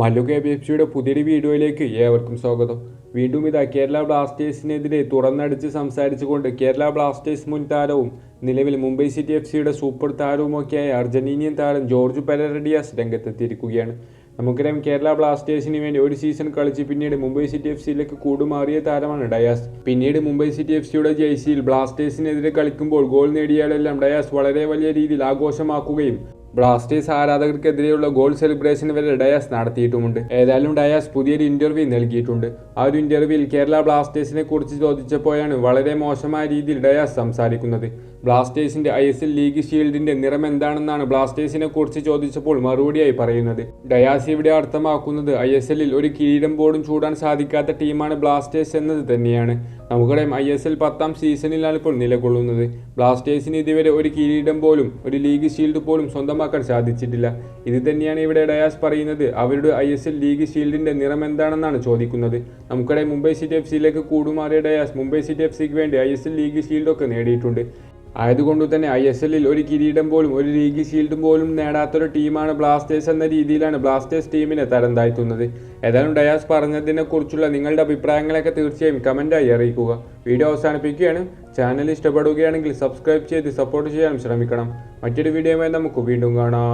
Mallu K B F സിയുടെ പുതിയൊരു വീഡിയോയിലേക്ക് ഏവർക്കും സ്വാഗതം. വീണ്ടും ഇതാ കേരള ബ്ലാസ്റ്റേഴ്സിനെതിരെ തുറന്നടിച്ച് സംസാരിച്ചുകൊണ്ട് കേരള ബ്ലാസ്റ്റേഴ്സ് മുൻ താരവും നിലവിൽ മുംബൈ സിറ്റി എഫ് സിയുടെ സൂപ്പർ താരവുമൊക്കെയായ അർജന്റീനിയൻ താരം ജോർജ് പെരഡിയാസ് രംഗത്തെത്തിയിരിക്കുകയാണ്. നമുക്കറിയാം കേരള ബ്ലാസ്റ്റേഴ്സിന് വേണ്ടി ഒരു സീസൺ കളിച്ച് പിന്നീട് മുംബൈ സിറ്റി എഫ് സിയിലേക്ക് കൂടുമാറിയ താരമാണ് ഡയാസ്. പിന്നീട് മുംബൈ സിറ്റി എഫ് സിയുടെ ജേഴ്സിയിൽ ബ്ലാസ്റ്റേഴ്സിനെതിരെ കളിക്കുമ്പോൾ ഗോൾ നേടിയാലെല്ലാം ഡയാസ് വളരെ വലിയ രീതിയിൽ ആഘോഷമാക്കുകയും ബ്ലാസ്റ്റേഴ്സ് ആരാധകർക്കെതിരെയുള്ള ഗോൾ സെലിബ്രേഷൻ വരെ ഡയാസ് നടത്തിയിട്ടുമുണ്ട്. ഏതായാലും ഡയാസ് പുതിയൊരു ഇന്റർവ്യൂ നൽകിയിട്ടുണ്ട്. ആ ഒരു ഇന്റർവ്യൂവിൽ കേരള ബ്ലാസ്റ്റേഴ്സിനെ കുറിച്ച് ചോദിച്ചപ്പോഴാണ് വളരെ മോശമായ രീതിയിൽ ഡയാസ് സംസാരിക്കുന്നത്. ബ്ലാസ്റ്റേഴ്സിന്റെ ഐ എസ് എൽ ലീഗ് ഷീൽഡിന്റെ നിറം എന്താണെന്നാണ് ബ്ലാസ്റ്റേഴ്സിനെ കുറിച്ച് ചോദിച്ചപ്പോൾ മറുപടിയായി പറയുന്നത്. ഡയാസ് ഇവിടെ അർത്ഥമാക്കുന്നത് ഐ എസ് എല്ലിൽ ഒരു കിരീടം പോലും ചൂടാൻ സാധിക്കാത്ത ടീമാണ് ബ്ലാസ്റ്റേഴ്സ് എന്നത് തന്നെയാണ്. നമുക്കറിയാം ഐ എസ് എൽ പത്താം സീസണിലാണ് ഇപ്പോൾ നിലകൊള്ളുന്നത് ബ്ലാസ്റ്റേഴ്സിന് ഇതുവരെ ഒരു കിരീടം പോലും ഒരു ലീഗ് ഷീൽഡ് പോലും സ്വന്തമാക്കാൻ സാധിച്ചിട്ടില്ല. ഇത് തന്നെയാണ് ഇവിടെ ഡയാസ് പറയുന്നത്. അവരുടെ ഐ എസ് എൽ ലീഗ് ഷീൽഡിന്റെ നിറം എന്താണെന്നാണ് ചോദിക്കുന്നത്. നമുക്കറിയാം മുംബൈ സിറ്റി എഫ് സിയിലേക്ക് കൂടുമാറിയ ഡയാസ് മുംബൈ സിറ്റി എഫ് സിക്ക് വേണ്ടി ഐ എസ് എൽ ലീഗ് ഷീൽഡൊക്കെ നേടിയിട്ടുണ്ട്. ആയതുകൊണ്ട് തന്നെ ഐ എസ് എല്ലിൽ ഒരു കിരീടം പോലും ഒരു ലീഗ് ഷീൽഡും പോലും നേടാത്തൊരു ടീമാണ് ബ്ലാസ്റ്റേഴ്സ് എന്ന രീതിയിലാണ് ബ്ലാസ്റ്റേഴ്സ് ടീമിനെ തരം താഴ്ത്തുന്നത്. ഏതായാലും ഡയാസ് പറഞ്ഞതിനെക്കുറിച്ചുള്ള നിങ്ങളുടെ അഭിപ്രായങ്ങളൊക്കെ തീർച്ചയായും കമന്റായി അറിയിക്കുക. വീഡിയോ അവസാനിപ്പിക്കുകയാണ്. ചാനൽ ഇഷ്ടപ്പെടുകയാണെങ്കിൽ സബ്സ്ക്രൈബ് ചെയ്ത് സപ്പോർട്ട് ചെയ്യാനും ശ്രമിക്കണം. മറ്റൊരു വീഡിയോയുമായി നമുക്ക് വീണ്ടും കാണാം.